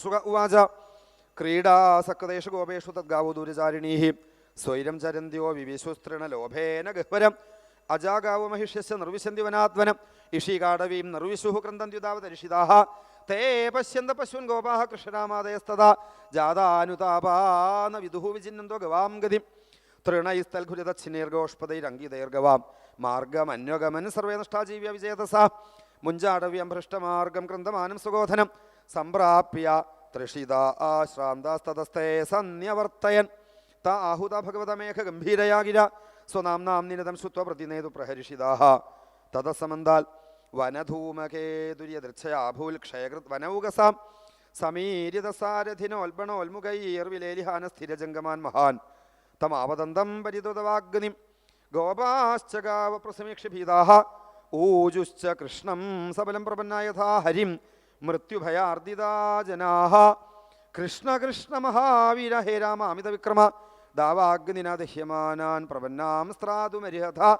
ശ്രീസുഖ ഉവാച. ക്രീഡാസക്തേഷു ഗോപേഷു തദ്ഗാവോ ദൂരചാരിണീ സ്വൈരം ചരന്തിയോ വിവിശുസ്തൃണ ലോഭേന ഗഹ്വരം. അജാഗാവോ മഹിഷ്യസ്യ നിർവിശന്തി വനാത്വനം ഇഷീകാടവീം നിർവിശുഃ ക്രന്ദന്ത്യുതാവതരിഷിതാः തേ പശ്യന്ത പശുൻ ഗോപാ കൃഷ്ണരാമാദയസ്തത ജാതാനുതാപാന വിദുഹു വിചിന്നന്തോ ഗവാം ഗതിം. തൃണൈസ്തൽഘുരിതച്ഛിനീർഗോഷ്പതൈരംഗിതൈർഗവാം മാർഗമന്വഗമൻ സർവേ നഷ്ടാജീവ്യ വിജയതസ മുഞ്ചാടവ്യം ഭ്രഷ്ടമാർഗം കൃന്ദമാനം സുഗോധനം. സംപ്രാപ്യ തൃഷിത ആശ്രാന്തസ്തതസ്തേ സന്യവർത്തയൻ. ത ആഹുത ഭഗവതമേഘ ഗംഭീരയാകിര. സ്വനാംനാം നിരതം ശ്രുത്വ പ്രതിനേതു പ്രഹരിഷിതാഹ. തതസമന്താൽ വനധൂമകേതുര്യദൃച്ഛയാഭൂൽ ക്ഷയകൃത് വനൗകസാം. സമീരിതസാരഥിനോൽബണോൽമുഖൈർവിലേലിഹാന സ്ഥിരജംഗമാൻ മഹാൻ. തമാവദന്തം പരിതൃതവാഗ്നിം ഗോപാശ്ചകാവ പ്രസമീക്ഷിഭീതാഹ ഊജുശ്ച കൃഷ്ണം സബലം പ്രപന്നായഥാ ഹരിം മൃത്യുഭയാർദിതാ ജനാഹ കൃഷ്ണ കൃഷ്ണ മഹാവീര ഹേ രാമ അമിത വിക്രമ. ദാവാഗ്നിന ദഹ്യമാനാൻ പ്രപന്നാം സ്ത്രാതുമരിഹഥ.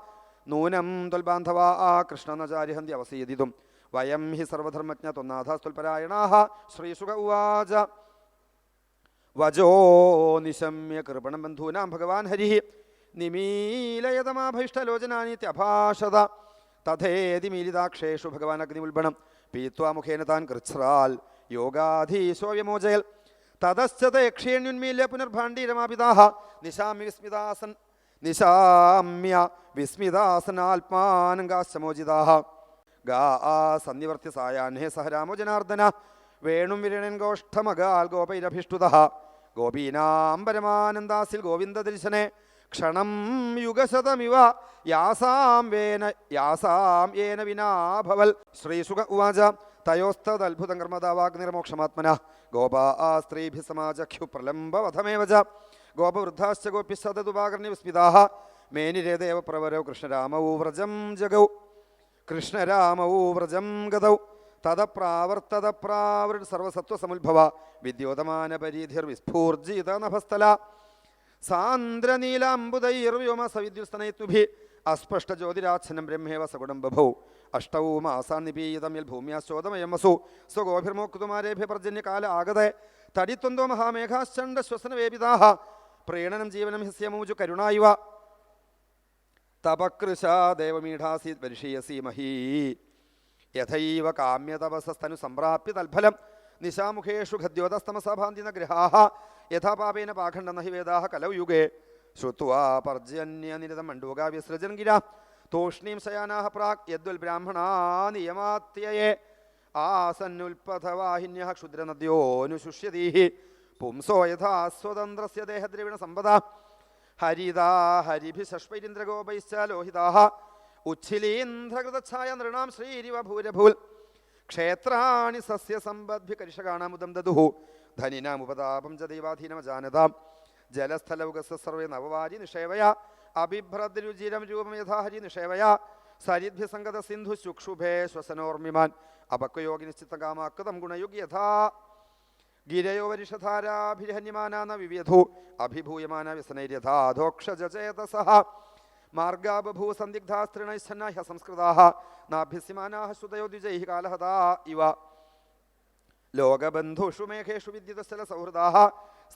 നൂനം ത്വൽബാന്ധവ ആ കൃഷ്ണനചാരിഹന്തി അവസീതിതും വയം ഹി സർവധർമ്മജ്ഞ ത്വന്നാഥാസ്തുൽപരായണാഹ ശ്രീസുഖ ഉവാച. വജോ നിശമ്യ കൃപണം ബന്ധൂനാം ഭഗവാൻ ഹരി. നിമീലയതമാഭൈഷ്ടലോചനാനിത്യഭാഷത തഥേതി മീലിതാക്ഷേഷു ഭഗവാൻ അഗ്നിമുൽബണം. പീത്വാ മുഖേന താൻ കൃച്ഛ്രാൽ യോഗാധീശോ വ്യമോചയൽ തതശ്ചതേക്ഷേണ്യുന്മീല്യ പുനർഭാണ്ഡീരമാപിതാഹ നിശാമ്യ വിസ്മിതാസൻ. നിശാമ്യ വിസ്മിതാസനാത്മാനംഗാശമോചിതാഹ ഗാ ആ സന്നിവർത്തി സായാഹ്നേ സഹ രാമോജനാർദ്ദന വേണും വിരണൻ ഗോഷ്ഠമകാൽ ഗോപൈരഭിഷ്ടുത ഗോപീനാം പരമാനന്ദാസിൽ ഗോവിന്ദദർശനെ. ക്ഷണം യുഗശതമിവ. യാസാം വേന യാസാം ഏന വിനാഭവൽ ശ്രീസുഖ ഉവാച. തയോസ്തദത്ഭുതം കർമ്മദാവാഗ്നിർമോക്ഷമാത്മന ഗോപാ സ്ത്രീഭി സമാചഖ്യു പ്രലംബവധമേവ ച. ഗോപവൃദ്ധാശ്ച ഗോപി സതതുപാകർണി വിസ്മിതാഹ മേനിരേദേവ പ്രവരോ കൃഷ്ണരാമൗ വ്രജം ജഗൗ. കൃഷ്ണരാമൗ വ്രജം ഗതൗ. തദപ്രാവർത്തത പ്രാവൃ സർവസത്വസമുദ്ഭവ വിദ്യോതമാന പരീധിർ വിസ്ഫൂർജിത നഭസ്ഥല. സാന്ദ്രനീലാംബുദൈർവ്യോമ സവിദ്യുസ്തനയത്നുഭി അസ്പഷ്ട ജ്യോതിരാച്ഛനം ബ്രഹ്മേവ സകുടം ബഭൗ അഷ്ടവും മാസാൻ ഭൂമ്യാശോതമയം വസു സ്വഗോഭിർമോക്തുമാരേഭ്യ പർജന്യകാല ആഗതെ തടിത്വന്തോ മഹാമേഘാശ്ചണ്ഡ ശ്വസനവേപിതാഹ പ്രീണനം ജീവനം ഹിസ്യമൂജു കരുണായുവ തപകൃശാ ദേവമീഠാസി വർഷീയസി മഹീ യഥൈവ കാമ്യതപസസ്തനു സംപ്രാപ്യ തൽഫലം നിശാമുഖേഷു ഖദ്യോതസ്തമസഭാന്തി ഗൃഹാः യഥാ പാപേന പാഖണ്ഡ നഹി വേദാः കലൗ യുഗേ. ശ്രുത്വാ പർജന്യനിരതം മണ്ഡൂകാ വിസൃജൻ ഗിര. തൂഷ്ണീം ശയാനാഹ പ്രാക് യദ്വൽ ബ്രാഹ്മണാ നിയമാത്യയേ. ആസന്നുൽപഥവാഹിന്യ ക്ഷുദ്രനദ്യോനുശുഷ്യതീഹി പുംസോ യഥാ സ്വതന്ത്രസ്യ ദേഹദ്രവിണ സമ്പദ. ഹരിതാ ഹരിഭിഷഷ്പൈരിന്ദ്രഗോപൈശ്ച ലോഹിതാഹ. ഉച്ഛിലീന്ദ്രകൃതഛായ നൃണാം ശ്രീരിവ ഭൂരഭൂൽ ക്ഷേത്രാണി സസ്യസമ്പദ്ഭി കരിഷകാണാമുദം ദദുഃ ധനിനാമുപതാപം ച ദൈവാധീനമജാനതാം. ജലസ്ഥലൗകസ സർവേ നവവാരി നിഷേവയ. അഭിഭ്രദ്രുചിരം രൂപം യഥാഹരി നിഷേവയ. സരിദ്ഭ്യ സംഗത സിന്ധു ശുക്ഷുഭേ ശ്വസനോർമിമാൻ അപക്വയോഗിനിശ്ചിത്തകാമാക്കൃതം ഗുണയുഗ് യഥാ ഗിരയോ വരിഷധാരാഭിഹന്യമാന വിവ്യധു അഭിഭൂയമാന വ്യസനൈര്യഥാധോക്ഷജചേതസഃ മാർഗാ ബഭൂ സന്ദിഗ്ധാസ്തൃണൈശ്ചന്ന ഹ്യ സംസ്കൃതാः നാഭ്യസ്യമാനാः ശ്രുതയോ ദ്വിജൈ കാലഹതാ ഇവ. ലോകബന്ധുഷു മേഘേഷു വിദ്യുതസ്ഥല സൗഹൃദാഹ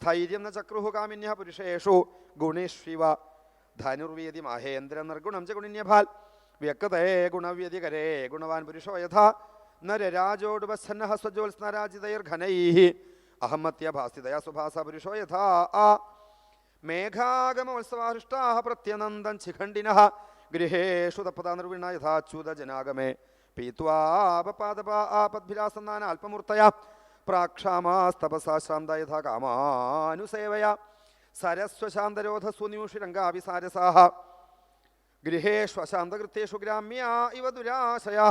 സ്ഥൈര്യം ന ചക്രുഹു കാമിന്യ പുരുഷേഷു ഗുണിഷ്വിവ ധനുർവേദി മഹേന്ദ്ര നിർഗുണം ച ഗുണിന്യഭാൽ വ്യക്തേ ഗുണവ്യതികരേ ഗുണവാൻ പുരുഷോ യഥാ നരരാജോടുപച്ഛന്നഃ സ്വജോത്സ്നരാജിതൈർഘനൈः അഹമ്മത്യഭാസിതയാ സുഭാസ പുരുഷോ യഥാ ആ. മേഘാഗമോത്സവാഹൃഷ്ടാ പ്രത്യനന്ദൻ ശിഖണ്ഡിനः ഗൃഹേഷു തപ്പതാ നിർവിണ യഥാച്യുതജനാഗമേ പീത്വാപപാദപാ ആപദ്ഭിരാസന്നാന അല്പമൂർത്തയ പ്രാക്ഷാമാസ്തപസാ ശ്രാന്ത യഥാ കാമാനുസേവയ സരസ്വശാന്തരോധസുന്യൂഷിരംഗാവിസാരസാः ഗൃഹേഷ്വശാന്തകൃത്യേഷു ഗ്രാമ്യാ ഇവ ദുരാശയാ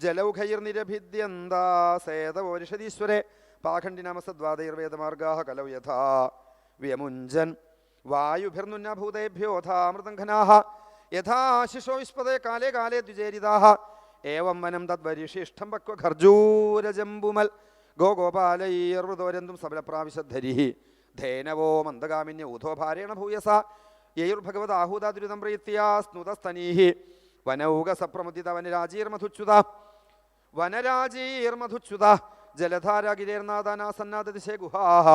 ജലൗഘൈർനിരഭിദ്യന്താസേതവോരിഷദീശ്വരെ പാഖണ്ഡിനാമസദ്വാദൈർവേദമാർഗാ കലൗ യഥാ വ്യമുഞ്ചൻ വായുഭിർനുന്നഭൂതേഭ്യോധാമൃതംഘനാः യഥാ ശിശോ വിസ്പദേ കാലേ കാലേ ദ്വിജേരിതാः ഏവം വനം തദ്വരിശിഷ്ടം ഗോ ഗോഗോപാലൈർവൃതോരന്തും സബലപ്രാവിശദ്ധരി. ധേനവോ മന്ദഗാമിന്യ ഊധോ ഭാരേണ ഭൂയസ. യയുർഭഗവദാഹൂതാദുരിതം പ്രീത്യാ വനൗക വനൗകസപ്രമുദിത വനരാജീർമധുച്യുത. വനരാജീർമധുച്യുത ജലധാരാഗിരേർനാദാനാസന്നാദതിശേ ഗുഹാഹ.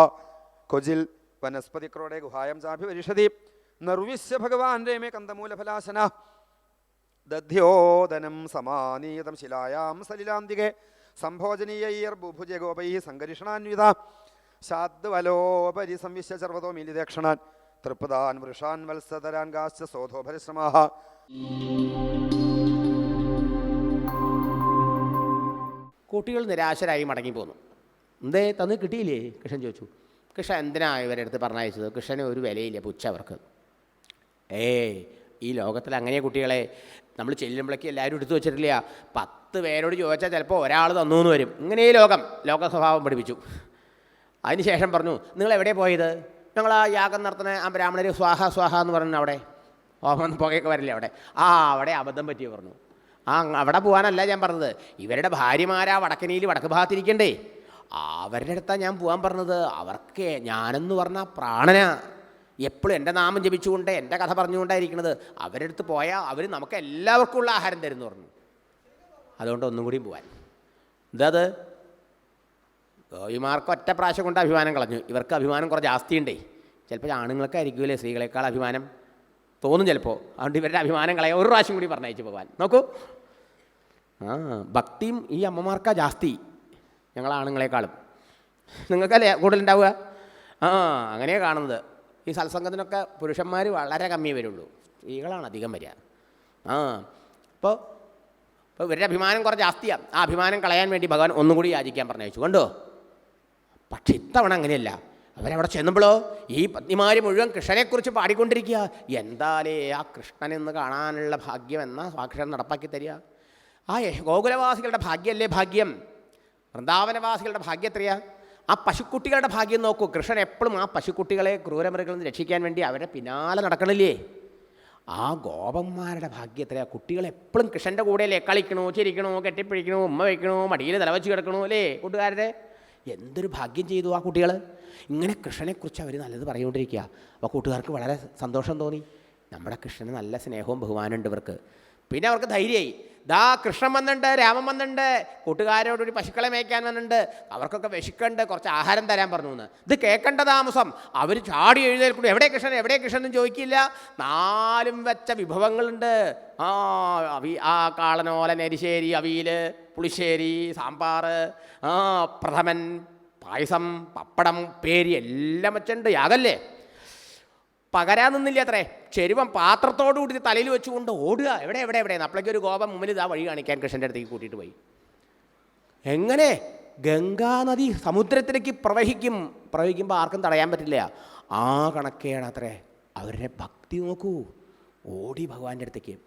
കൊജിൽ വനസ്പതിക്രോടെ ഗുഹായം ചാഭിപരിഷതി നിർവിശ്യ ഭഗവാൻ രേമേ കന്ദമൂലഫലാശന ദധ്യോദനം സമാനീതം ശിലായാം സലിലാന്തികെ സംഭോജനീയൈർബുഭുജ ഗോപൈ സങ്കരിഷണാന്വിത ശാദ്വലോപരി സംവിശ്യ ചർവതോ മിലിദക്ഷണാൻ തൃപ്പുതാൻ വൃഷാൻ വത്സതരാൻ ഗാശ്ച സോധോ പരിശ്രമാഹ കുട്ടികൾ നിരാശരായി മടങ്ങിപ്പോന്നു എന്തേ തന്ന് കിട്ടിയില്ലേ? കൃഷ്ണൻ ചോദിച്ചു. കൃഷ്ണൻ എന്തിനാണ് ഇവരുടെ അടുത്ത് പറഞ്ഞയച്ചത്? കൃഷ്ണന് ഒരു വിലയില്ല പുച്ഛ അവർക്ക് ഏയ് ഈ ലോകത്തിൽ അങ്ങനെ കുട്ടികളെ. നമ്മൾ ചെല്ലുമ്പോഴേക്ക് എല്ലാവരും എടുത്തു വെച്ചിട്ടില്ല. പത്ത് പേരോട് ചോദിച്ചാൽ ചിലപ്പോൾ ഒരാൾ തന്നു എന്ന് വരും. ഇങ്ങനെ ഈ ലോകം ലോക സ്വഭാവം പഠിപ്പിച്ചു. അതിനുശേഷം പറഞ്ഞു നിങ്ങൾ എവിടെ പോയത്? ഞങ്ങൾ ആ യാഗം നടത്തുന്ന ആ ബ്രാഹ്മണർ സ്വാഹ സ്വാഹ എന്ന് പറഞ്ഞു അവിടെ. ഓമൻ പുകയൊക്കെ വരില്ലേ അവിടെ. ആ അവിടെ അബദ്ധം പറ്റി പറഞ്ഞു. ആ അവിടെ പോകാനല്ല ഞാൻ പറഞ്ഞത്. ഇവരുടെ ഭാര്യമാരാ വടക്കനിയിൽ വടക്ക് ഭാഗത്തിരിക്കണ്ടേ. അവരുടെ അടുത്താണ് ഞാൻ പോകാൻ പറഞ്ഞത്. അവർക്ക് ഞാനെന്ന് പറഞ്ഞാൽ പ്രാണനാ. എപ്പോഴും എന്റെ നാമം ജപിച്ചുകൊണ്ട് എന്റെ കഥ പറഞ്ഞുകൊണ്ടായിരിക്കണത്. അവരുടെ അടുത്ത് പോയാൽ അവർ നമുക്ക് എല്ലാവർക്കും ഉള്ള ആഹാരം തരുന്നു പറഞ്ഞു. അതുകൊണ്ട് ഒന്നും കൂടി പോവാൻ. എന്താത്? ഗോവിമാർക്ക് ഒറ്റ പ്രാവശ്യം കൊണ്ട് അഭിമാനം കളഞ്ഞു. ഇവർക്ക് അഭിമാനം കുറച്ച് ജാസ്തിയുണ്ടേ. ചിലപ്പോൾ ആണുങ്ങൾക്കായിരിക്കുമല്ലേ സ്ത്രീകളെക്കാൾ അഭിമാനം? തോന്നും ചിലപ്പോൾ അതുകൊണ്ട് ഇവരുടെ അഭിമാനം കളയാൻ ഒരു പ്രാവശ്യം കൂടി പറഞ്ഞയച്ചു പോകാൻ നോക്കൂ. ആ ഭക്തിയും ഈ അമ്മമാർക്കാ ജാസ്തി. ഞങ്ങൾ ആണുങ്ങളെക്കാളും നിങ്ങൾക്കല്ലേ കൂടുതലുണ്ടാവുക? ആ അങ്ങനെയാണ് കാണുന്നത്. ഈ സത്സംഗത്തിനൊക്കെ പുരുഷന്മാർ വളരെ കമ്മി വരുള്ളൂ. സ്ത്രീകളാണ് അധികം വരിക. ആ അപ്പോൾ അപ്പോൾ ഇവരുടെ അഭിമാനം കുറച്ച് ജാസ്തിയാണ് ആ അഭിമാനം കളയാൻ വേണ്ടി ഭഗവാൻ ഒന്നും കൂടി യാചിക്കാൻ പറഞ്ഞു കണ്ടോ? പക്ഷെ ഇത്തവണ അങ്ങനെയല്ല. അവരവിടെ ചെന്നുമ്പോഴോ ഈ പത്നിമാർ മുഴുവൻ കൃഷ്ണനെക്കുറിച്ച് പാടിക്കൊണ്ടിരിക്കുക. എന്താലേ ആ കൃഷ്ണനെന്ന് കാണാനുള്ള ഭാഗ്യം എന്ന സാക്ഷരം നടപ്പാക്കി തരിക. ആ ഗോകുലവാസികളുടെ ഭാഗ്യമല്ലേ ഭാഗ്യം? വൃന്ദാവനവാസികളുടെ ഭാഗ്യം എത്രയാ? ആ പശുക്കുട്ടികളുടെ ഭാഗ്യം നോക്കൂ. കൃഷ്ണൻ എപ്പോഴും ആ പശുക്കുട്ടികളെ ക്രൂരമൃഗങ്ങളിൽ നിന്ന് രക്ഷിക്കാൻ വേണ്ടി അവരെ പിന്നാലെ നടക്കണില്ലേ? ആ ഗോപന്മാരുടെ ഭാഗ്യത്തിൽ ആ കുട്ടികൾ എപ്പോഴും കൃഷ്ണന്റെ കൂടെയല്ലേ? കളിക്കണോ ചിരിക്കണോ കെട്ടിപ്പിടിക്കണോ ഉമ്മ വയ്ക്കണോ മടിയിൽ തലവച്ച് കിടക്കണോ അല്ലേ കൂട്ടുകാരുടെ എന്തൊരു ഭാഗ്യം ചെയ്തു ആ കുട്ടികൾ ഇങ്ങനെ കൃഷ്ണനെക്കുറിച്ച് അവർ നല്ലത് പറഞ്ഞുകൊണ്ടിരിക്കുക. അപ്പോൾ കൂട്ടുകാർക്ക് വളരെ സന്തോഷം തോന്നി. നമ്മുടെ കൃഷ്ണന് നല്ല സ്നേഹവും ബഹുമാനമുണ്ട് ഇവർക്ക്. പിന്നെ അവർക്ക് ധൈര്യമായി. ദാ കൃഷ്ണൻ വന്നിട്ടുണ്ട് രാമൻ വന്നിട്ടുണ്ട് കൂട്ടുകാരോടൊരു പശുക്കളെ മേയ്ക്കാൻ വന്നിട്ടുണ്ട് അവർക്കൊക്കെ വിശക്കുണ്ട് കുറച്ച് ആഹാരം തരാൻ പറഞ്ഞു എന്ന്. ഇത് കേൾക്കേണ്ട താമസം. അവർ ചാടി എഴുന്നേൽക്കുന്നു. എവിടെ കൃഷ്ണൻ? എവിടെ കൃഷ്ണൻ എന്ന് ചോദിക്കില്ല. നാലും വെച്ച വിഭവങ്ങളുണ്ട്. ആ അവി ആ കാളനോല നെരിശ്ശേരി അവിയിൽ പുളിശ്ശേരി സാമ്പാർ ആ പ്രഥമൻ പായസം പപ്പടം പേരി എല്ലാം വെച്ചിട്ടുണ്ട്. യാഗല്ലേ പകരാൻ നിന്നില്ല അത്രേ ചെരുവം പാത്രത്തോടു കൂടി തലയിൽ വെച്ചുകൊണ്ട് ഓടുക. എവിടെ എവിടെ എവിടെ? അപ്പോഴേക്ക് ഒരു ഗോപം മുമ്പിൽ ഇതാ വഴി കാണിക്കാൻ കൃഷ്ണന്റെ അടുത്തേക്ക് കൂട്ടിയിട്ട് പോയി. എങ്ങനെ? ഗംഗാനദി സമുദ്രത്തിലേക്ക് പ്രവഹിക്കും. പ്രവഹിക്കുമ്പോൾ ആർക്കും തടയാൻ പറ്റില്ല. ആ കണക്കെയാണ് അത്രേ അവരുടെ ഭക്തി നോക്കൂ. ഓടി ഭഗവാന്റെ അടുത്തേക്ക്.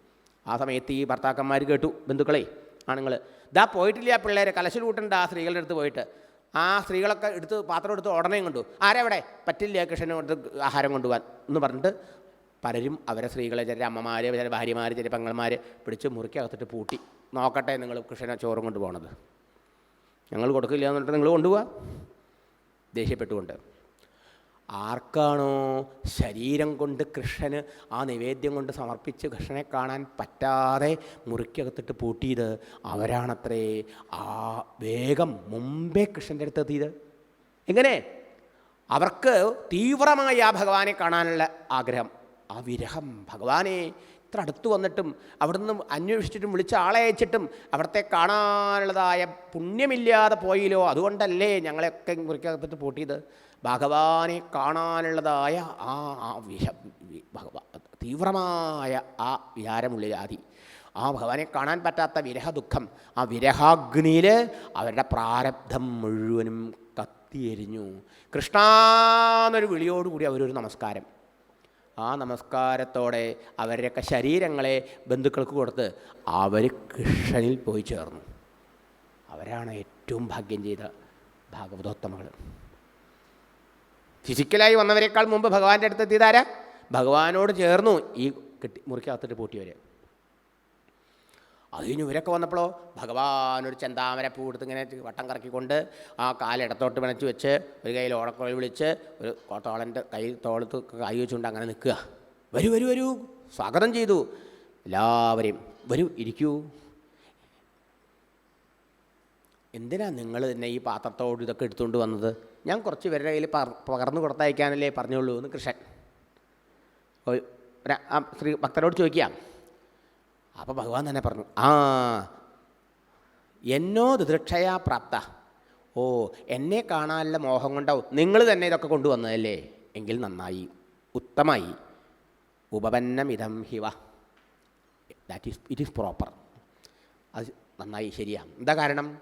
ആ സമയത്ത് ഈ ഭർത്താക്കന്മാർ കേട്ടു. ബന്ധുക്കളെ ആണുങ്ങൾ ഇതാ പോയിട്ടില്ല പിള്ളേരെ? കലശൽ കൂട്ടണ്ട ആ സ്ത്രീകളുടെ അടുത്ത് പോയിട്ട്. ആ സ്ത്രീകളൊക്കെ എടുത്ത് പാത്രം എടുത്ത് ഉടനെ കൊണ്ടു ആരെവിടെ? പറ്റില്ല കൃഷ്ണനെ കൊണ്ട് ആഹാരം കൊണ്ടുപോകാൻ എന്ന് പറഞ്ഞിട്ട് പലരും അവരെ സ്ത്രീകളെ ചില അമ്മമാർ ചില ഭാര്യമാർ ചില പെങ്ങന്മാർ പിടിച്ച് മുറിക്കകത്തിട്ട് പൂട്ടി. നോക്കട്ടെ നിങ്ങൾ കൃഷ്ണനെ ചോറും കൊണ്ടുപോകണത് ഞങ്ങൾ കൊടുക്കില്ല എന്നിട്ട് നിങ്ങൾ കൊണ്ടുപോവാ. ദേഷ്യപ്പെട്ടുകൊണ്ട്. ആർക്കാണോ ശരീരം കൊണ്ട് കൃഷ്ണന് ആ നിവേദ്യം കൊണ്ട് സമർപ്പിച്ച് കൃഷ്ണനെ കാണാൻ പറ്റാതെ മുറിക്കകത്തിട്ട് പൂട്ടിയത് അവരാണത്രേ. ആ വേഗം മുമ്പേ കൃഷ്ണന്റെ അടുത്ത് എത്തിയത്. എങ്ങനെ? അവർക്ക് തീവ്രമായി ആ ഭഗവാനെ കാണാനുള്ള ആഗ്രഹം. ആ വിരഹം ഭഗവാനെ ഇത്ര അടുത്ത് വന്നിട്ടും അവിടുന്ന് അന്വേഷിച്ചിട്ടും വിളിച്ച ആളെ അയച്ചിട്ടും അവിടത്തെ കാണാനുള്ളതായ പുണ്യമില്ലാതെ പോയില്ലോ. അതുകൊണ്ടല്ലേ ഞങ്ങളെയൊക്കെ മുറിക്കകത്ത് പൂട്ടിയത്. ഭഗവാനെ കാണാനുള്ളതായ ആ ആ വിഷ തീവ്രമായ ആ വിചാരമുള്ളിൽ ആദി ആ ഭഗവാനെ കാണാൻ പറ്റാത്ത വിരഹ ദുഃഖം ആ വിരഹാഗ്നിയിൽ അവരുടെ പ്രാരബ്ധം മുഴുവനും കത്തിയെരിഞ്ഞു. കൃഷ്ണ എന്നൊരു വിളിയോടുകൂടി അവരൊരു നമസ്കാരം. ആ നമസ്കാരത്തോടെ അവരുടെയൊക്കെ ശരീരങ്ങളെ ബന്ധുക്കൾക്ക് കൊടുത്ത് അവർ കൃഷ്ണനിൽ പോയി ചേർന്നു. അവരാണ് ഏറ്റവും ഭാഗ്യം ചെയ്ത ഭാഗവതോത്തമകൾ ഫിസിക്കലായി വന്നവരെക്കാൾ മുമ്പ് ഭഗവാന്റെ അടുത്ത് എത്തിയതാരാ ഭഗവാനോട് ചേർന്നു ഈ കെട്ടി മുറിക്കകത്തിട്ട് പൂട്ടിയവർ അത് കഴിഞ്ഞ് ഇവരൊക്കെ വന്നപ്പോഴോ ഭഗവാൻ ഒരു ചെന്താമര പൂ എടുത്ത് ഇങ്ങനെ വട്ടം കറക്കിക്കൊണ്ട് ആ കാലിടത്തോട്ട് പിണച്ച് വെച്ച് ഒരു കയ്യിൽ ഓടക്കുഴൽ വിളിച്ച് ഒരു തോളന്റെ കൈ തോളത്ത് കൈ വെച്ചുകൊണ്ട് അങ്ങനെ നിൽക്കുക. വരൂ വരൂ വരൂ. സ്വാഗതം ചെയ്തു. എല്ലാവരെയും വരൂ ഇരിക്കൂ. എന്തിനാ നിങ്ങൾ തന്നെ ഈ പാത്രത്തോട് ഇതൊക്കെ എടുത്തുകൊണ്ട് വന്നത്? ഞാൻ കുറച്ച് പേരുടെ കയ്യിൽ പകർന്നു കൊടുത്തയക്കാനല്ലേ പറഞ്ഞുള്ളൂ എന്ന് കൃഷ്ണൻ. ഒരു- ശ്രീ ഭക്തരോട് ചോദിക്കാം അപ്പോൾ ഭഗവാൻ തന്നെ പറഞ്ഞു ആ എന്നോ ദുദൃക്ഷയാ പ്രാപ്ത. ഓ എന്നെ കാണാനുള്ള മോഹം കൊണ്ടാവും നിങ്ങൾ തന്നെ ഇതൊക്കെ കൊണ്ടുവന്നതല്ലേ? എങ്കിൽ നന്നായി ഉത്തമായി. ഉപപന്നമിതം ഹിവ. That is it is proper അത് നന്നായി ശരിയാണ് എന്താ കാരണം?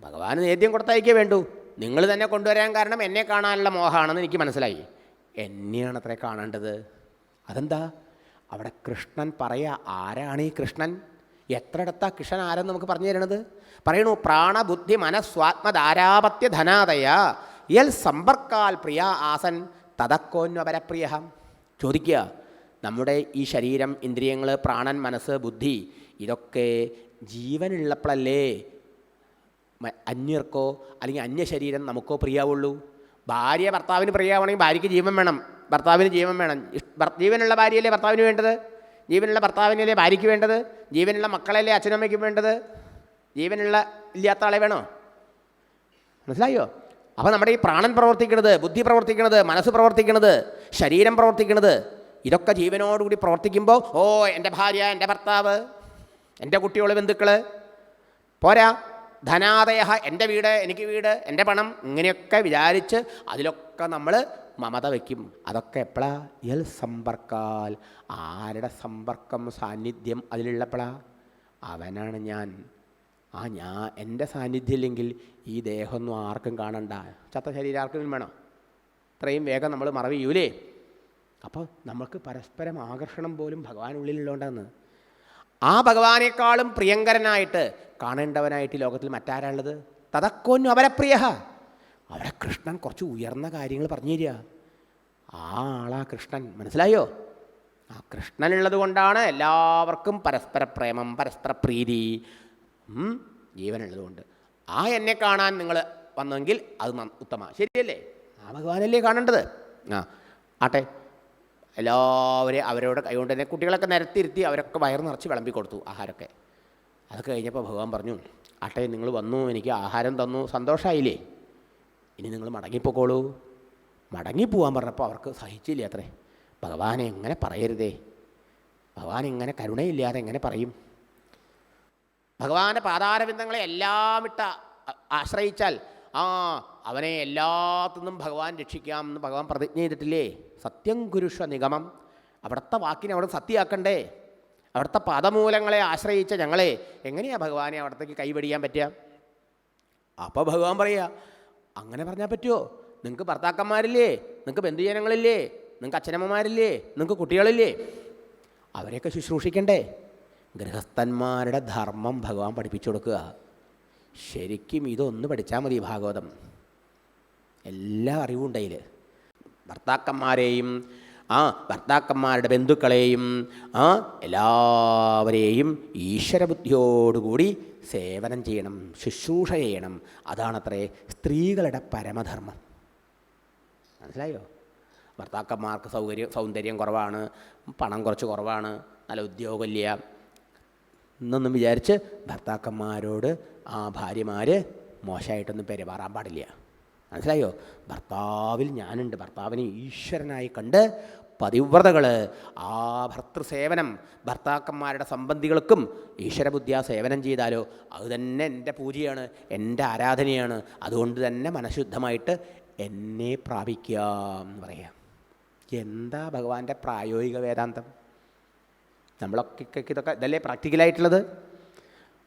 ഭഗവാൻ നേദ്യം കൊടുത്തയക്കേ വേണ്ടു. നിങ്ങൾ തന്നെ കൊണ്ടുവരാൻ കാരണം എന്നെ കാണാനുള്ള മോഹമാണെന്ന് എനിക്ക് മനസ്സിലായി. എന്നെയാണ് അത്രേ കാണേണ്ടത്. അതെന്താ? അവിടെ കൃഷ്ണൻ പറയാ ആരാണ് ഈ കൃഷ്ണൻ? എത്രയിടത്താ കൃഷ്ണൻ ആരെന്ന് നമുക്ക് പറഞ്ഞു തരണത്? പറയണു പ്രാണബുദ്ധി മനസ്വാത്മധാരാപത്യ ധനാദയ യൽ സമ്പർക്കാൽ പ്രിയ ആസൻ തതക്കോന്വപരപ്രിയ ചോദിക്കുക നമ്മുടെ ഈ ശരീരം ഇന്ദ്രിയങ്ങൾ പ്രാണൻ മനസ്സ് ബുദ്ധി ഇതൊക്കെ ജീവനുള്ളപ്പോഴല്ലേ അന്യർക്കോ അല്ലെങ്കിൽ അന്യ ശരീരം നമുക്കോ പ്രിയാവുള്ളൂ? ഭാര്യ ഭർത്താവിന് പ്രിയാവണമെങ്കിൽ ഭാര്യയ്ക്ക് ജീവൻ വേണം. ഭർത്താവിന് ജീവൻ വേണം. ജീവനുള്ള ഭാര്യയല്ലേ ഭർത്താവിന് വേണ്ടത്? ജീവനുള്ള ഭർത്താവിനല്ലേ ഭാര്യയ്ക്ക് വേണ്ടത്? ജീവനുള്ള മക്കളല്ലേ അച്ഛനമ്മയ്ക്ക് വേണ്ടത്? ജീവനുള്ള ഇല്ലാത്ത ആളെ വേണോ? മനസ്സിലായോ? അപ്പോൾ നമ്മുടെ ഈ പ്രാണൻ പ്രവർത്തിക്കുന്നത് ബുദ്ധി പ്രവർത്തിക്കുന്നത് മനസ്സ് പ്രവർത്തിക്കുന്നത് ശരീരം പ്രവർത്തിക്കുന്നത് ഇതൊക്കെ ജീവനോടുകൂടി പ്രവർത്തിക്കുമ്പോൾ ഓ എന്റെ ഭാര്യ എന്റെ ഭർത്താവ് എന്റെ കുട്ടികൾ ബന്ധുക്കൾ പോരാ. ധനാദയ എന്റെ വീട് എനിക്ക് വീട് എന്റെ പണം ഇങ്ങനെയൊക്കെ വിചാരിച്ച് അതിലൊക്കെ നമ്മൾ മമത വയ്ക്കും അതൊക്കെ എപ്പോഴാ എൽ സമ്പർക്കാൽ. ആരുടെ സമ്പർക്കം സാന്നിധ്യം അതിലുള്ളപ്പോഴാ അവനാണ് ഞാൻ. ആ ഞാൻ എന്റെ സാന്നിധ്യം ഇല്ലെങ്കിൽ ഈ ദേഹമൊന്നും ആർക്കും കാണണ്ട. ചത്ത ശരീരം ആർക്കും വേണോ? ഇത്രയും വേഗം നമ്മൾ മറവിയൂലേ അപ്പോൾ നമുക്ക് പരസ്പരം ആകർഷണം പോലും ഭഗവാൻ ആ ഭഗവാനേക്കാളും പ്രിയങ്കരനായിട്ട് കാണേണ്ടവനായിട്ട് ലോകത്തിൽ മറ്റാരാളുള്ളത് തതക്കോന്നു അവരപ്രിയ അവിടെ കൃഷ്ണൻ കുറച്ച് ഉയർന്ന കാര്യങ്ങൾ പറഞ്ഞു തരിക. ആ ആളാ കൃഷ്ണൻ. മനസ്സിലായോ? ആ കൃഷ്ണനുള്ളത് കൊണ്ടാണ് എല്ലാവർക്കും പരസ്പര പ്രേമം പരസ്പര പ്രീതി ജീവനുള്ളതുകൊണ്ട് ജീവനുള്ളത് കൊണ്ട്. ആ എന്നെ കാണാൻ നിങ്ങൾ വന്നെങ്കിൽ അത് ഉത്തമ. ശരിയല്ലേ? ആ ഭഗവാനല്ലേ കാണേണ്ടത്? ആ ആട്ടെ. എല്ലാവരെയും അവരോട് കൈകൊണ്ട് തന്നെ കുട്ടികളൊക്കെ നിരത്തിയിരുത്തി അവരൊക്കെ വയറ് നിറച്ച് വിളമ്പി കൊടുത്തു ആഹാരമൊക്കെ. അത് കഴിഞ്ഞപ്പോൾ ഭഗവാൻ പറഞ്ഞു ആട്ടെ നിങ്ങൾ വന്നു എനിക്ക് ആഹാരം തന്നു. സന്തോഷമായില്ലേ ഇനി നിങ്ങൾ മടങ്ങിപ്പോക്കോളൂ. മടങ്ങിപ്പോവാൻ പറഞ്ഞപ്പോൾ അവർക്ക് സഹിച്ചില്ല അത്രേ. ഭഗവാനെ എങ്ങനെ പറയരുതേ. ഭഗവാൻ ഇങ്ങനെ കരുണയില്ലാതെ എങ്ങനെ പറയും. ഭഗവാന്റെ പാതാരബിന്ദങ്ങളെ എല്ലാം ഇട്ട ആശ്രയിച്ചാൽ ആ അവനെ എല്ലാത്തുനിന്നും ഭഗവാൻ രക്ഷിക്കാം എന്ന് ഭഗവാൻ പ്രതിജ്ഞ ചെയ്തിട്ടില്ലേ? സത്യം കുരുഷ നിഗമം. അവിടുത്തെ വാക്കിനെ അവിടെ സത്യമാക്കണ്ടേ അവിടുത്തെ പദമൂലങ്ങളെ ആശ്രയിച്ച ഞങ്ങളെ എങ്ങനെയാണ് ഭഗവാനെ അവിടത്തേക്ക് കൈവടിയാൻ പറ്റുക? അപ്പോൾ ഭഗവാൻ പറയുക അങ്ങനെ പറഞ്ഞാൽ പറ്റുമോ നിങ്ങൾക്ക് ഭർത്താക്കന്മാരില്ലേ? നിങ്ങൾക്ക് ബന്ധുജനങ്ങളില്ലേ? നിങ്ങൾക്ക് അച്ഛനമ്മമാരില്ലേ? നിങ്ങൾക്ക് കുട്ടികളില്ലേ? അവരെയൊക്കെ ശുശ്രൂഷിക്കണ്ടേ? ഗൃഹസ്ഥന്മാരുടെ ധർമ്മം ഭഗവാൻ പഠിപ്പിച്ചു കൊടുക്കുക. ശരിക്കും ഇതൊന്ന് പഠിച്ചാൽ മതി ഭാഗവതം. എല്ലാ അറിവും ഉണ്ടെങ്കിൽ ഭർത്താക്കന്മാരെയും ആ ഭർത്താക്കന്മാരുടെ ബന്ധുക്കളെയും ആ എല്ലാവരെയും ഈശ്വരബുദ്ധിയോടുകൂടി സേവനം ചെയ്യണം ശുശ്രൂഷ ചെയ്യണം. അതാണത്രേ സ്ത്രീകളുടെ പരമധർമ്മം. മനസ്സിലായോ? ഭർത്താക്കന്മാർക്ക് സൗകര്യം സൗന്ദര്യം കുറവാണ് പണം കുറച്ച് കുറവാണ് നല്ല ഉദ്യോഗമില്ല. എന്നൊന്നും വിചാരിച്ച് ഭർത്താക്കന്മാരോട് ആ ഭാര്യമാർ മോശമായിട്ടൊന്നും പെരുമാറാൻ പാടില്ല. മനസ്സിലായോ? ഭർത്താവിൽ ഞാനുണ്ട്. ഭർത്താവിനെ ഈശ്വരനായി കണ്ട് പതിവ്രതകൾ ആ ഭർത്തൃസേവനം ഭർത്താക്കന്മാരുടെ സംബന്ധികൾക്കും ഈശ്വരബുദ്ധിയാ സേവനം ചെയ്താലോ? അത് തന്നെ എന്റെ പൂജയാണ് എന്റെ ആരാധനയാണ്. അതുകൊണ്ട് തന്നെ മനഃശുദ്ധമായിട്ട് എന്നെ പ്രാപിക്കാം എന്ന് പറയാം. എന്താ ഭഗവാന്റെ പ്രായോഗിക വേദാന്തം? നമ്മളൊക്കെ ഇതൊക്കെ ഇതല്ലേ പ്രാക്ടിക്കലായിട്ടുള്ളത്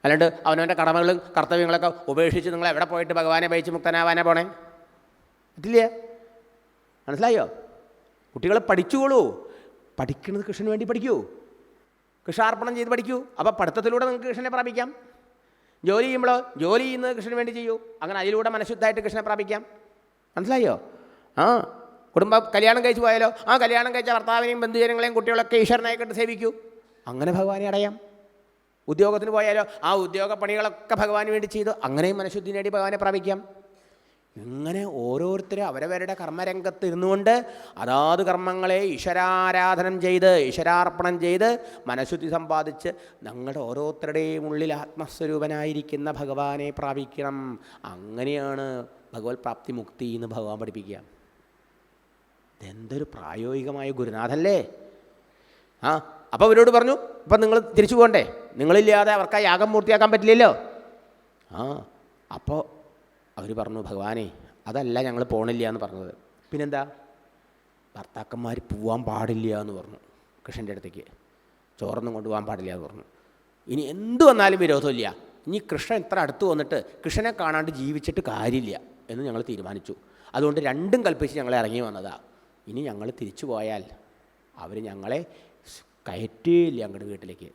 അല്ലാണ്ട് അവനവന്റെ കടമകളും കർത്തവ്യങ്ങളൊക്കെ ഉപേക്ഷിച്ച് നിങ്ങൾ എവിടെ പോയിട്ട് ഭഗവാനെ ഭയിച്ച് മുക്തനാവാനാ പോണേ? പറ്റില്ല മനസ്സിലായോ? കുട്ടികൾ പഠിച്ചുകൊള്ളൂ. പഠിക്കുന്നത് കൃഷ്ണന് വേണ്ടി പഠിക്കൂ. കൃഷാർപ്പണം ചെയ്ത് പഠിക്കൂ. അപ്പോൾ പഠിത്തത്തിലൂടെ നിങ്ങൾക്ക് കൃഷ്ണനെ പ്രാപിക്കാം. ജോലി ചെയ്യുമ്പോൾ ജോലി ചെയ്യുന്നത് കൃഷ്ണന് വേണ്ടി ചെയ്യൂ. അങ്ങനെ അതിലൂടെ മനഃശുദ്ധമായിട്ട് കൃഷ്ണനെ പ്രാപിക്കാം. മനസ്സിലായോ? ആ കുടുംബം കല്യാണം കഴിച്ചു പോയാലോ? ആ കല്യാണം കഴിച്ച ഭർത്താവിനെയും ബന്ധുജനങ്ങളെയും കുട്ടികളൊക്കെ ഈശ്വരനായിക്കൊണ്ട് സേവിക്കൂ. അങ്ങനെ ഭഗവാനെ അടയാം. ഉദ്യോഗത്തിന് പോയാലോ? ആ ഉദ്യോഗ പണികളൊക്കെ ഭഗവാന് വേണ്ടി ചെയ്തു. അങ്ങനെയും മനഃശുദ്ധി നേടി ഭഗവാനെ പ്രാപിക്കാം. ഇങ്ങനെ ഓരോരുത്തരും അവരവരുടെ കർമ്മരംഗത്ത് ഇരുന്നുകൊണ്ട് അതാത് കർമ്മങ്ങളെ ഈശ്വരാരാധനം ചെയ്ത് ഈശ്വരാർപ്പണം ചെയ്ത് മനഃശുദ്ധി സമ്പാദിച്ച് ഞങ്ങളുടെ ഓരോരുത്തരുടെയും ഉള്ളിൽ ആത്മസ്വരൂപനായിരിക്കുന്ന ഭഗവാനെ പ്രാപിക്കണം. അങ്ങനെയാണ് ഭഗവത് പ്രാപ്തി മുക്തി എന്ന് ഭഗവാൻ പഠിപ്പിക്കുക. ഇതെന്തൊരു പ്രായോഗികമായ ഗുരുനാഥല്ലേ? ആ അപ്പോൾ അവരോട് പറഞ്ഞു ഇപ്പം നിങ്ങൾ തിരിച്ചു പോകണ്ടേ? നിങ്ങളില്ലാതെ അവർക്ക് ആ യാഗം പൂർത്തിയാക്കാൻ പറ്റില്ലല്ലോ? ആ അപ്പോൾ അവർ പറഞ്ഞു ഭഗവാനെ അതല്ല ഞങ്ങൾ പോണില്ല എന്ന് പറഞ്ഞത്. പിന്നെന്താ? ഭർത്താക്കന്മാർ പോവാൻ പാടില്ല എന്ന് പറഞ്ഞു കൃഷ്ണന്റെ അടുത്തേക്ക്. ചോറൊന്നും കൊണ്ടുപോകാൻ പാടില്ല എന്ന് പറഞ്ഞു. ഇനി എന്ത് വന്നാലും വിരോധമില്ല. ഇനി കൃഷ്ണൻ ഇത്ര അടുത്ത് വന്നിട്ട് കൃഷ്ണനെ കാണാണ്ട് ജീവിച്ചിട്ട് കാര്യമില്ല എന്ന് ഞങ്ങൾ തീരുമാനിച്ചു. അതുകൊണ്ട് രണ്ടും കൽപ്പിച്ച് ഞങ്ങളെ ഇറങ്ങി വന്നതാ. ഇനി ഞങ്ങൾ തിരിച്ചു പോയാൽ അവർ ഞങ്ങളെ കയറ്റിയില്ല അങ്ങോട്ട് വീട്ടിലേക്ക്.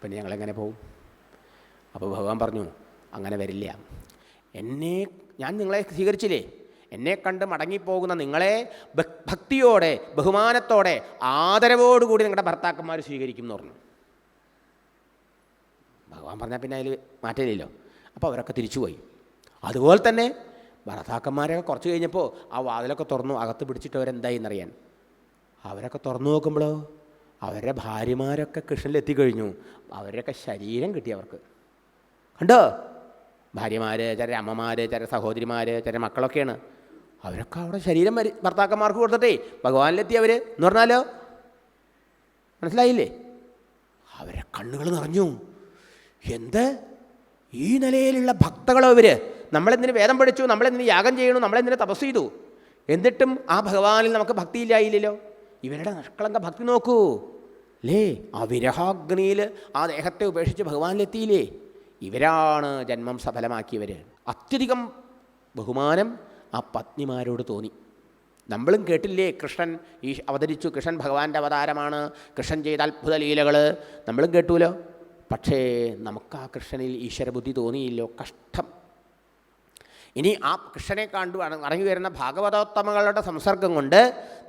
പിന്നെ ഞങ്ങളെങ്ങനെ പോകും അപ്പോൾ ഭഗവാൻ പറഞ്ഞു അങ്ങനെ വരില്ല. എന്നെ ഞാൻ നിങ്ങളെ സ്വീകരിച്ചില്ലേ? എന്നെ കണ്ട് മടങ്ങിപ്പോകുന്ന നിങ്ങളെ ഭക്തിയോടെ ബഹുമാനത്തോടെ ആദരവോടുകൂടി നിങ്ങളുടെ ഭർത്താക്കന്മാർ സ്വീകരിക്കും എന്ന് പറഞ്ഞു. ഭഗവാൻ പറഞ്ഞാൽ പിന്നെ അതിൽ മാറ്റമില്ലല്ലോ. അപ്പോൾ അവരൊക്കെ തിരിച്ചുപോയി. അതുപോലെ തന്നെ ഭർത്താക്കന്മാരൊക്കെ കുറച്ച് കഴിഞ്ഞപ്പോൾ ആ വാതിലൊക്കെ തുറന്നു അകത്ത് പിടിച്ചിട്ട് അവരെന്തായി എന്നറിയാൻ അവരൊക്കെ തുറന്നു നോക്കുമ്പോഴോ അവരുടെ ഭാര്യമാരൊക്കെ കൃഷ്ണനിലെത്തിക്കഴിഞ്ഞു. അവരുടെയൊക്കെ ശരീരം കിട്ടി അവർക്ക്. കണ്ടോ? ഭാര്യമാർ ചില അമ്മമാർ ചില സഹോദരിമാർ ചില മക്കളൊക്കെയാണ്. അവരൊക്കെ അവിടെ ശരീരം വരി ഭർത്താക്കന്മാർക്ക് കൊടുത്തിട്ടേ ഭഗവാനിലെത്തി അവർ എന്ന് പറഞ്ഞാലോ? മനസ്സിലായില്ലേ? അവരെ കണ്ണുകൾ നിറഞ്ഞു. എന്ത്? ഈ നിലയിലുള്ള ഭക്തകളോ ഇവർ നമ്മളെന്തിന് വേദം പഠിച്ചു? നമ്മളെന്തിന് യാഗം ചെയ്യണു? നമ്മളെന്തിന് തപസ് ചെയ്തു? എന്നിട്ടും ആ ഭഗവാനിൽ നമുക്ക് ഭക്തിയില്ലായില്ലല്ലോ? ഇവരുടെ നിഷ്കളങ്ക ഭക്തി നോക്കൂ. ലേ ആ വിരഹാഗ്നിയിൽ ആ ദേഹത്തെ ഉപേക്ഷിച്ച് ഭഗവാനിലെത്തിയില്ലേ? ഇവരാണ് ജന്മം സഫലമാക്കിയവർ അത്യധികം ബഹുമാനം ആ പത്നിമാരോട് തോന്നി. നമ്മളും കേട്ടില്ലേ കൃഷ്ണൻ ഈ അവതരിച്ചു കൃഷ്ണൻ ഭഗവാന്റെ അവതാരമാണ് കൃഷ്ണൻ ചെയ്ത അത്ഭുത ലീലകൾ നമ്മളും കേട്ടൂലോ? പക്ഷേ നമുക്ക് ആ കൃഷ്ണനിൽ ഈശ്വരബുദ്ധി തോന്നിയില്ലോ കഷ്ടം. ഇനി ആ കൃഷ്ണനെ കണ്ടു അറങ്ങി വരുന്ന ഭാഗവതോത്തമങ്ങളുടെ സംസർഗം കൊണ്ട്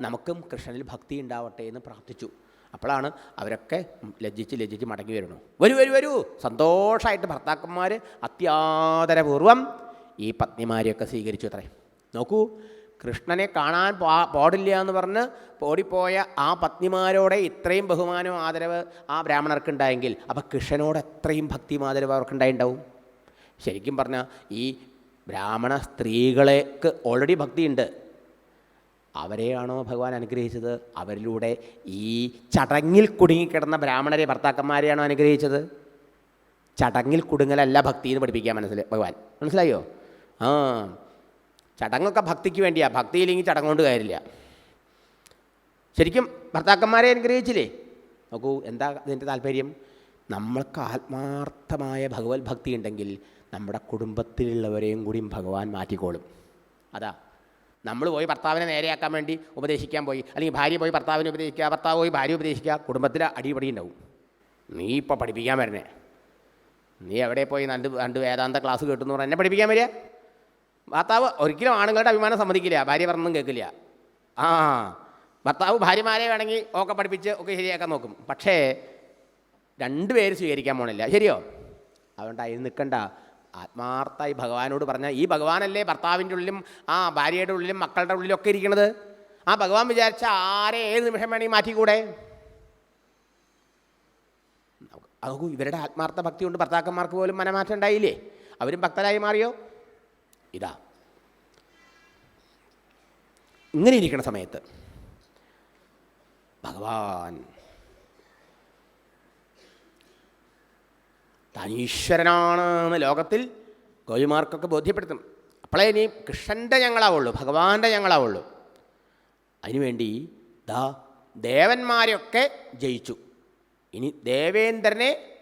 നമുക്കും കൃഷ്ണനിൽ ഭക്തി ഉണ്ടാവട്ടെ എന്ന് പ്രാർത്ഥിച്ചു. അപ്പോഴാണ് അവരൊക്കെ ലജ്ജിച്ച് ലജ്ജിച്ച് മടങ്ങി വരണു വരൂ വരൂ വരൂ. സന്തോഷമായിട്ട് ഭർത്താക്കന്മാർ അത്യാദരപൂർവം ഈ പത്നിമാരെയൊക്കെ സ്വീകരിച്ചു അത്രേ. നോക്കൂ കൃഷ്ണനെ കാണാൻ പാടില്ല എന്ന് പറഞ്ഞ് ഓടിപ്പോയ ആ പത്നിമാരോടെ ഇത്രയും ബഹുമാനവും ആദരവ് ആ ബ്രാഹ്മണർക്കുണ്ടായെങ്കിൽ അപ്പം അപ്പോൾ കൃഷ്ണനോട് എത്രയും ഭക്തിയും ആദരവ് അവർക്കുണ്ടായിണ്ടാവും? ശരിക്കും പറഞ്ഞാൽ ഈ ബ്രാഹ്മണ സ്ത്രീകളേക്ക് ഓൾറെഡി ഭക്തിയുണ്ട്. അവരെയാണോ ഭഗവാൻ അനുഗ്രഹിച്ചത്? അവരിലൂടെ ഈ ചടങ്ങിൽ കുടുങ്ങിക്കിടന്ന ബ്രാഹ്മണരെ ഭർത്താക്കന്മാരെയാണോ അനുഗ്രഹിച്ചത്? ചടങ്ങിൽ കുടുങ്ങലല്ല ഭക്തി എന്ന് പഠിപ്പിക്കാൻ മനസ്സിൽ ഭഗവാൻ. മനസ്സിലായോ? ആ. ചടങ്ങൊക്കെ ഭക്തിക്ക് വേണ്ടിയാ. ഭക്തിയില്ലെങ്കിൽ ചടങ്ങുകൊണ്ട് കാര്യമില്ല. ശരിക്കും ഭർത്താക്കന്മാരെ അനുഗ്രഹിച്ചില്ലേ? നോക്കൂ എന്താ ഇതിന്റെ താല്പര്യം? നമ്മൾക്ക് ആത്മാർത്ഥമായ ഭഗവത് ഭക്തി ഉണ്ടെങ്കിൽ നമ്മുടെ കുടുംബത്തിലുള്ളവരെയും കൂടിയും ഭഗവാൻ മാറ്റിക്കോളും. അതാ. നമ്മൾ പോയി ഭർത്താവിനെ നേരെയാക്കാൻ വേണ്ടി ഉപദേശിക്കാൻ പോയി. അല്ലെങ്കിൽ ഭാര്യ പോയി ഭർത്താവിനെ ഉപദേശിക്കുക ഭർത്താവ് പോയി ഭാര്യ ഉപദേശിക്കുക കുടുംബത്തിൽ അടിപടി ഉണ്ടാവും നീ ഇപ്പോൾ പഠിപ്പിക്കാൻ വരണേ. നീ എവിടെ പോയി രണ്ട് രണ്ട് വേദാന്ത ക്ലാസ് കേട്ടെന്ന് പറഞ്ഞാൽ എന്നെ പഠിപ്പിക്കാൻ വരിക? ഭർത്താവ് ഒരിക്കലും ആണുങ്ങളുടെ അഭിമാനം സമ്മതിക്കില്ല. ഭാര്യ പറഞ്ഞൊന്നും കേൾക്കില്ല. ആ ഭർത്താവ് ഭാര്യമാരെ വേണമെങ്കിൽ ഒക്കെ പഠിപ്പിച്ച് ഒക്കെ ശരിയാക്കാൻ നോക്കും. പക്ഷേ രണ്ടുപേര് സ്വീകരിക്കാൻ പോണില്ല. ശരിയോ? അതുകൊണ്ട് അതിൽ നിൽക്കണ്ട. ആത്മാർത്ഥമായി ഭഗവാനോട് പറഞ്ഞാൽ ഈ ഭഗവാനല്ലേ ഭർത്താവിന്റെ ഉള്ളിലും ആ ഭാര്യയുടെ ഉള്ളിലും മക്കളുടെ ഉള്ളിലൊക്കെ ഇരിക്കണത്? ആ ഭഗവാൻ വിചാരിച്ച ആരെ ഏത് നിമിഷം വേണമെങ്കിൽ മാറ്റിക്കൂടെ? അതു ഇവരുടെ ആത്മാർത്ഥ ഭക്തി കൊണ്ട് ഭർത്താക്കന്മാർക്ക് പോലും മനമാറ്റം ഉണ്ടായില്ലേ? അവരും ഭക്തരായി മാറിയോ? ഇതാ. ഇങ്ങനെ ഇരിക്കുന്ന സമയത്ത് ഭഗവാൻ താൻ ഈശ്വരനാണ് എന്ന് ലോകത്തിൽ ഗോപിമാർക്കൊക്കെ ബോധ്യപ്പെടുത്തും. അപ്പോളേ ഇനി കൃഷ്ണന്റെ ഞങ്ങളാവുള്ളൂ ഭഗവാന്റെ ഞങ്ങളാവുള്ളൂ. അതിനുവേണ്ടി ദാ ദേവന്മാരെയൊക്കെ ജയിച്ചു. ഇനി ദേവേന്ദ്രനെ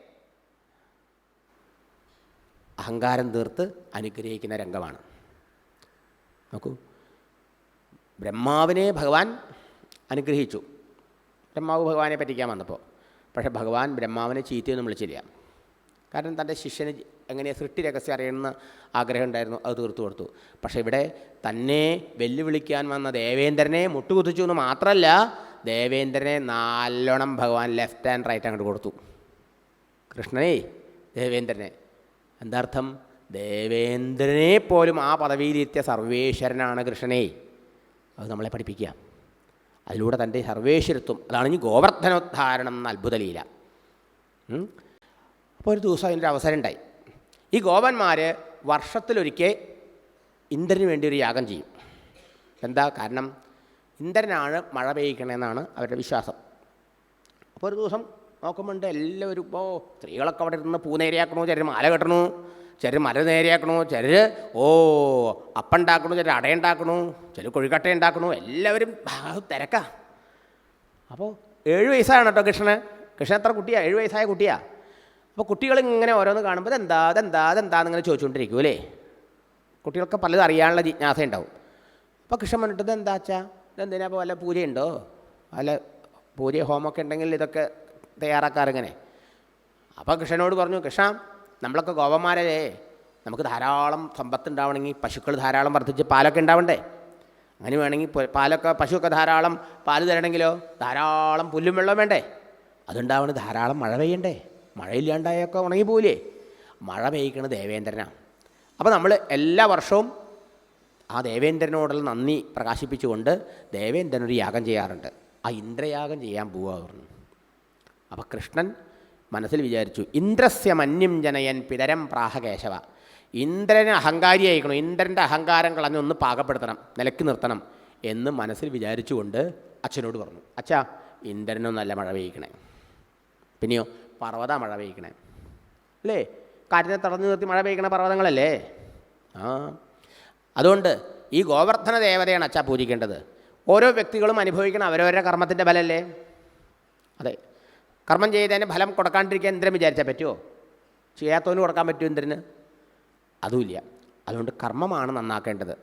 അഹങ്കാരം തീർത്ത് അനുഗ്രഹിക്കുന്ന രംഗമാണ്. നോക്കൂ ബ്രഹ്മാവിനെ ഭഗവാൻ അനുഗ്രഹിച്ചു. ബ്രഹ്മാവ് ഭഗവാനെ പറ്റിക്കാൻ വന്നപ്പോൾ പക്ഷേ ഭഗവാൻ ബ്രഹ്മാവിനെ ചീത്തയൊന്നും വിളിച്ചില്ല. കാരണം തന്റെ ശിഷ്യന് എങ്ങനെ സൃഷ്ടി രഹസ്യം അറിയണമെന്ന് ആഗ്രഹം ഉണ്ടായിരുന്നു അത് തീർത്തു കൊടുത്തു. പക്ഷേ ഇവിടെ തന്നെ വെല്ലുവിളിക്കാൻ വന്ന ദേവേന്ദ്രനെ മുട്ടുകുത്തിച്ചു എന്ന് മാത്രമല്ല ദേവേന്ദ്രനെ നല്ലോണം ഭഗവാൻ ലെഫ്റ്റ് ആൻഡ് റൈറ്റ് അങ്ങോട്ട് കൊടുത്തു. കൃഷ്ണനേ ദേവേന്ദ്രനെ. എന്താർത്ഥം? ദേവേന്ദ്രനെ പോലും ആ പദവിയിലെത്തിയ സർവേശ്വരനാണ് കൃഷ്ണനേ. അത് നമ്മളെ പഠിപ്പിക്കുക. അതിലൂടെ തന്റെ സർവേശ്വരത്വം അതാണ് ഈ ഗോവർദ്ധനോദ്ധാരണം എന്ന അത്ഭുതലീല. അപ്പോൾ ഒരു ദിവസം അതിന്റെ അവസരം ഉണ്ടായി. ഈ ഗോപന്മാർ വർഷത്തിലൊരിക്കൽ ഇന്ദ്രന് വേണ്ടി ഒരു യാഗം ചെയ്യും. എന്താ? കാരണം ഇന്ദ്രനാണ് മഴ പെയ്യിക്കണമെന്നാണ് അവരുടെ വിശ്വാസം. അപ്പോൾ ഒരു ദിവസം നോക്കുമ്പോണ്ട് എല്ലാവരും ഇപ്പോൾ സ്ത്രീകളൊക്കെ അവിടെ ഇരുന്ന് പൂ നേരെയാക്കണു ചിലർ മാല കെട്ടണു ചിലർ മല നേരെയാക്കണു ചിലർ ഓ അപ്പുണ്ടാക്കണു ചിലർ അടയുണ്ടാക്കണു ചിലർ കുഴിക്കട്ട ഉണ്ടാക്കണു എല്ലാവരും തിരക്കാ. അപ്പോൾ ഏഴ് വയസ്സാണ് കേട്ടോ കൃഷ്ണന്. കൃഷ്ണൻ എത്ര കുട്ടിയാണ് ഏഴ് വയസ്സായ കുട്ടിയാ? അപ്പോൾ കുട്ടികൾ ഇങ്ങനെ ഓരോന്ന് കാണുമ്പോൾ എന്താ അതെന്താ അതെന്താന്ന് ഇങ്ങനെ ചോദിച്ചുകൊണ്ടിരിക്കും അല്ലേ? കുട്ടികൾക്ക് പലതും അറിയാനുള്ള ജിജ്ഞാസ ഉണ്ടാവും. അപ്പോൾ കൃഷ്ണൻ പറഞ്ഞിട്ട് എന്താ അച്ഛാ? ഇതെന്തിനാ ഇപ്പോൾ വല്ല പൂജയുണ്ടോ? വല്ല പൂജ ഹോമൊക്കെ ഉണ്ടെങ്കിൽ ഇതൊക്കെ തയ്യാറാക്കാറിങ്ങനെ അപ്പോൾ കൃഷ്ണനോട് പറഞ്ഞു കൃഷ്ണ നമ്മളൊക്കെ ഗോപന്മാരല്ലേ നമുക്ക് ധാരാളം സമ്പത്ത് ഉണ്ടാവണമെങ്കിൽ പശുക്കൾ ധാരാളം വർദ്ധിച്ച് പാലൊക്കെ ഉണ്ടാവണ്ടേ? അങ്ങനെ വേണമെങ്കിൽ പാലൊക്കെ പശുവൊക്കെ ധാരാളം പാൽ തരണമെങ്കിലോ? ധാരാളം പുല്ലും വെള്ളം വേണ്ടേ? അതുണ്ടാവണ ധാരാളം മഴ പെയ്യണ്ടേ? മഴയില്ലാണ്ടായൊക്കെ ഉണങ്ങിപ്പോവില്ലേ? മഴ പെയ്യിക്കണത് ദേവേന്ദ്രനാണ്. അപ്പോൾ നമ്മൾ എല്ലാ വർഷവും ആ ദേവേന്ദ്രനോടുള്ള നന്ദി പ്രകാശിപ്പിച്ചുകൊണ്ട് ദേവേന്ദ്രൻ ഒരു യാഗം ചെയ്യാറുണ്ട്. ആ ഇന്ദ്രയാഗം ചെയ്യാൻ പോവുക പറഞ്ഞു അപ്പോൾ കൃഷ്ണൻ മനസ്സിൽ വിചാരിച്ചു ഇന്ദ്രസ്യ മന്യം ജനയൻ പിതരം പ്രാഹകേശവ. ഇന്ദ്രന് അഹങ്കാരിയായിരിക്കണം ഇന്ദ്രന്റെ അഹങ്കാരം കളഞ്ഞ് ഒന്ന് പാകപ്പെടുത്തണം നിലയ്ക്ക് നിർത്തണം എന്ന് മനസ്സിൽ വിചാരിച്ചുകൊണ്ട് അച്ഛനോട് പറഞ്ഞു. അച്ഛാ ഇന്ദ്രനൊന്നല്ല മഴ പെയ്യിക്കണേ. പിന്നെയോ പർവത മഴ പെയ്യിക്കണേ. അല്ലേ? കാറ്റിനെ തടഞ്ഞു നിർത്തി മഴ പെയ്യിക്കണ പർവതങ്ങളല്ലേ? ആ. അതുകൊണ്ട് ഈ ഗോവർദ്ധന ദേവതയാണ് അച്ഛാ പൂജിക്കേണ്ടത്. ഓരോ വ്യക്തികളും അനുഭവിക്കണം അവരവരുടെ കർമ്മത്തിന്റെ ഫലമല്ലേ അതെ. കർമ്മം ചെയ്തതിന് ഫലം കൊടുക്കാണ്ടിരിക്കാൻ ഇന്ദ്രൻ വിചാരിച്ചാൽ പറ്റുമോ ചെയ്യാത്തവന് കൊടുക്കാൻ പറ്റുമോ ഇന്ദ്രന്? അതുമില്ല. അതുകൊണ്ട് കർമ്മമാണ് നന്നാക്കേണ്ടത്.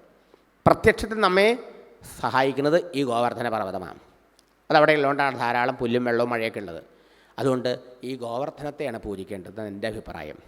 പ്രത്യക്ഷത്തിൽ നമ്മെ സഹായിക്കുന്നത് ഈ ഗോവർദ്ധന പർവതമാണ് അതവിടെ ഉള്ളതുകൊണ്ടാണ് ധാരാളം പുല്ലും വെള്ളവും മഴയൊക്കെ ഉള്ളത്. അതുകൊണ്ട് ഈ ഗോവർദ്ധനത്തെയാണ് പൂജിക്കേണ്ടത് എന്റെ അഭിപ്രായം.